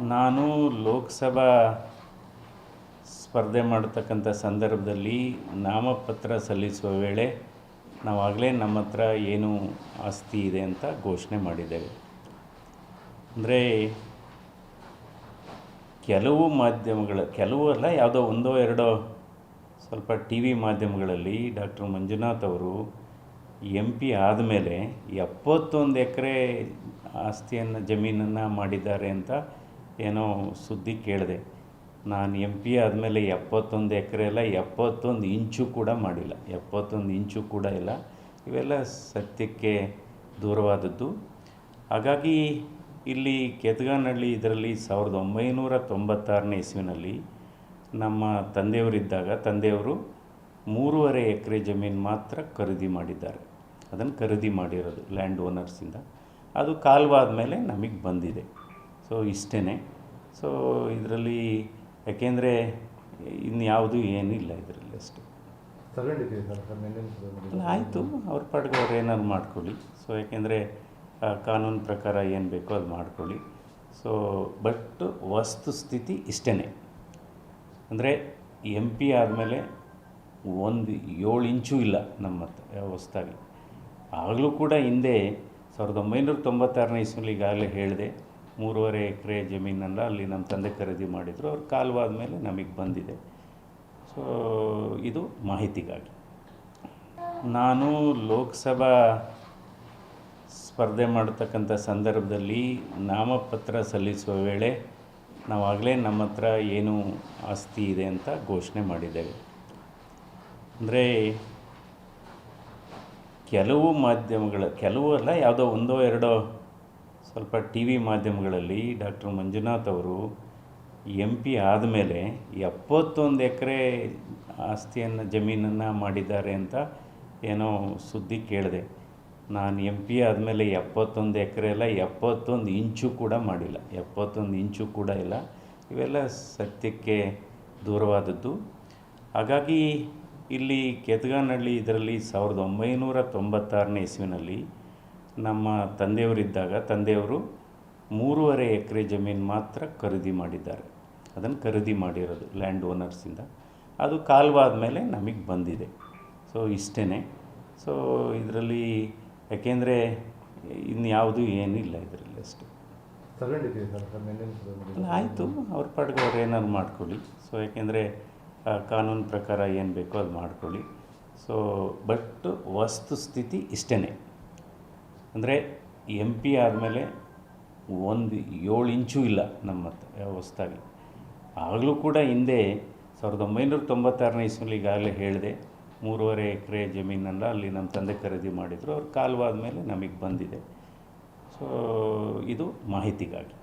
ನಾನು ಲೋಕಸಭಾ ಸ್ಪರ್ಧೆ ಮಾಡತಕ್ಕಂಥ ಸಂದರ್ಭದಲ್ಲಿ ನಾಮಪತ್ರ ಸಲ್ಲಿಸುವ ವೇಳೆ ನಾವಾಗಲೇ ನಮ್ಮ ಹತ್ರ ಏನು ಆಸ್ತಿ ಇದೆ ಅಂತ ಘೋಷಣೆ ಮಾಡಿದ್ದೇವೆ. ಅಂದರೆ ಕೆಲವು ಮಾಧ್ಯಮಗಳ, ಕೆಲವು ಅಲ್ಲ, ಯಾವುದೋ ಒಂದೋ ಎರಡೋ ಸ್ವಲ್ಪ ಟಿ ವಿ ಮಾಧ್ಯಮಗಳಲ್ಲಿ ಡಾಕ್ಟರ್ ಮಂಜುನಾಥ್ ಅವರು ಎಂ ಪಿ ಆದಮೇಲೆ ಎಪ್ಪತ್ತೊಂದು ಎಕರೆ ಆಸ್ತಿಯನ್ನು, ಜಮೀನನ್ನು ಮಾಡಿದ್ದಾರೆ ಅಂತ ಏನೋ ಸುದ್ದಿ ಕೇಳಿದೆ. ನಾನು ಎಂ ಪಿ ಆದಮೇಲೆ ಎಪ್ಪತ್ತೊಂದು ಎಕರೆ ಎಲ್ಲ ಎಪ್ಪತ್ತೊಂದು ಇಂಚು ಕೂಡ ಮಾಡಿಲ್ಲ. ಎಪ್ಪತ್ತೊಂದು ಇಂಚು ಕೂಡ ಇಲ್ಲ. ಇವೆಲ್ಲ ಸತ್ಯಕ್ಕೆ ದೂರವಾದದ್ದು. ಹಾಗಾಗಿ ಇಲ್ಲಿ ಕೆತ್ಗಾನಹಳ್ಳಿ ಇದರಲ್ಲಿ ಸಾವಿರದ ಒಂಬೈನೂರ ತೊಂಬತ್ತಾರನೇ ಇಸ್ವಿನಲ್ಲಿ ನಮ್ಮ ತಂದೆಯವರಿದ್ದಾಗ ತಂದೆಯವರು ಮೂರುವರೆ ಎಕರೆ ಜಮೀನು ಮಾತ್ರ ಖರೀದಿ ಮಾಡಿದ್ದಾರೆ. ಅದನ್ನು ಖರೀದಿ ಮಾಡಿರೋದು ಲ್ಯಾಂಡ್ ಓನರ್ಸಿಂದ ಅದು ಕಾಲವಾದ ಮೇಲೆ ನಮಗೆ ಬಂದಿದೆ. ಸೊ ಇಷ್ಟೇ ಸೊ ಇದರಲ್ಲಿ ಯಾಕೆಂದರೆ ಇನ್ಯಾವುದು ಏನಿಲ್ಲ ಇದರಲ್ಲಿ ಅಷ್ಟೇ. ಅಲ್ಲ ಆಯಿತು. ಅವ್ರ ಪಾಡ್ಗೆ ಅವ್ರು ಏನಾದ್ರು ಮಾಡ್ಕೊಳ್ಳಿ. ಸೊ ಯಾಕೆಂದರೆ ಕಾನೂನು ಪ್ರಕಾರ ಏನು ಬೇಕೋ ಅದು ಮಾಡ್ಕೊಳ್ಳಿ. ಸೊ ಬಟ್ ವಸ್ತುಸ್ಥಿತಿ ಇಷ್ಟೇ ಅಂದರೆ ಎಂ ಪಿ ಆದಮೇಲೆ ಒಂದು ಏಳು ಇಂಚು ಇಲ್ಲ ನಮ್ಮ ಹೊಸ್ದಾಗಿ ಆಗಲೂ ಕೂಡ ಹಿಂದೆ ಸಾವಿರದ ಒಂಬೈನೂರ ತೊಂಬತ್ತಾರನೇ ಇಸ್ವಿಲಿ ಈಗಾಗಲೇ ಹೇಳಿದೆ ಮೂರುವರೆ ಎಕರೆ ಜಮೀನನ್ನು ಅಲ್ಲಿ ನಮ್ಮ ತಂದೆ ಖರೀದಿ ಮಾಡಿದರು. ಅವ್ರು ಕಾಲವಾದ ಮೇಲೆ ನಮಗೆ ಬಂದಿದೆ. ಸೊ ಇದು ಮಾಹಿತಿಗಾಗಿ. ನಾನು ಲೋಕಸಭಾ ಸ್ಪರ್ಧೆ ಮಾಡತಕ್ಕಂಥ ಸಂದರ್ಭದಲ್ಲಿ ನಾಮಪತ್ರ ಸಲ್ಲಿಸುವ ವೇಳೆ ನಾವಾಗಲೇ ನಮ್ಮ ಹತ್ರ ಏನು ಆಸ್ತಿ ಇದೆ ಅಂತ ಘೋಷಣೆ ಮಾಡಿದ್ದೇವೆ. ಅಂದರೆ ಕೆಲವು ಮಾಧ್ಯಮಗಳ, ಕೆಲವು ಅಲ್ಲ, ಯಾವುದೋ ಒಂದೋ, ಎರಡೋ ಸ್ವಲ್ಪ ಟಿ ವಿ ಮಾಧ್ಯಮಗಳಲ್ಲಿ ಡಾಕ್ಟರ್ ಮಂಜುನಾಥ್ ಅವರು ಎಂ ಪಿ ಆದಮೇಲೆ ಎಪ್ಪತ್ತೊಂದು ಎಕರೆ ಆಸ್ತಿಯನ್ನು, ಜಮೀನನ್ನು ಮಾಡಿದ್ದಾರೆ ಅಂತ ಏನೋ ಸುದ್ದಿ ಕೇಳಿದೆ. ನಾನು ಎಂ ಪಿ ಆದಮೇಲೆ ಎಪ್ಪತ್ತೊಂದು ಎಕರೆ ಎಲ್ಲ ಎಪ್ಪತ್ತೊಂದು ಇಂಚು ಕೂಡ ಮಾಡಿಲ್ಲ. ಎಪ್ಪತ್ತೊಂದು ಇಂಚು ಕೂಡ ಇಲ್ಲ. ಇವೆಲ್ಲ ಸತ್ಯಕ್ಕೆ ದೂರವಾದದ್ದು. ಹಾಗಾಗಿ ಇಲ್ಲಿ ಕೆತ್ಗಾನಹಳ್ಳಿ ಇದರಲ್ಲಿ ಸಾವಿರದ ಒಂಬೈನೂರ ತೊಂಬತ್ತಾರನೇ ಇಸ್ವಿನಲ್ಲಿ ನಮ್ಮ ತಂದೆಯವರಿದ್ದಾಗ ತಂದೆಯವರು ಮೂರುವರೆ ಎಕರೆ ಜಮೀನು ಮಾತ್ರ ಖರೀದಿ ಮಾಡಿದ್ದಾರೆ. ಅದನ್ನು ಖರೀದಿ ಮಾಡಿರೋದು ಲ್ಯಾಂಡ್ ಓನರ್ಸಿಂದ ಅದು ಕಾಲವಾದ ಮೇಲೆ ನಮಗೆ ಬಂದಿದೆ. ಸೊ ಇಷ್ಟೇ ಸೊ ಇದರಲ್ಲಿ ಯಾಕೆಂದರೆ ಇನ್ಯಾವುದು ಏನಿಲ್ಲ ಇದರಲ್ಲಿ ಅಷ್ಟು. ಆಯಿತು. ಅವ್ರ ಪಾಡ್ಗೆ ಅವ್ರು ಏನಾದ್ರು ಮಾಡ್ಕೊಳ್ಳಿ. ಸೊ ಯಾಕೆಂದರೆ ಕಾನೂನು ಪ್ರಕಾರ ಏನು ಬೇಕೋ ಅದು ಮಾಡ್ಕೊಳ್ಳಿ. ಸೊ ಬಟ್ ವಸ್ತುಸ್ಥಿತಿ ಇಷ್ಟೇ ಅಂದರೆ ಎಂ ಪಿ ಆದಮೇಲೆ ಒಂದು ಏಳು ಇಂಚು ಇಲ್ಲ ನಮ್ಮ ಹೊಸ್ದಾಗಿ. ಆಗಲೂ ಕೂಡ ಹಿಂದೆ ಸಾವಿರದ ಒಂಬೈನೂರ ತೊಂಬತ್ತಾರನೇ ಇಸ್ವಲ್ಲಿ ಈಗಾಗಲೇ ಹೇಳಿದೆ, ಮೂರುವರೆ ಎಕರೆ ಜಮೀನನ್ನು ಅಲ್ಲಿ ನಮ್ಮ ತಂದೆ ಖರೀದಿ ಮಾಡಿದರು, ಅವ್ರು ಕಾಲವಾದ ಮೇಲೆ ನಮಗೆ ಬಂದಿದೆ. ಸೊ ಇದು ಮಾಹಿತಿಗಾಗಿ.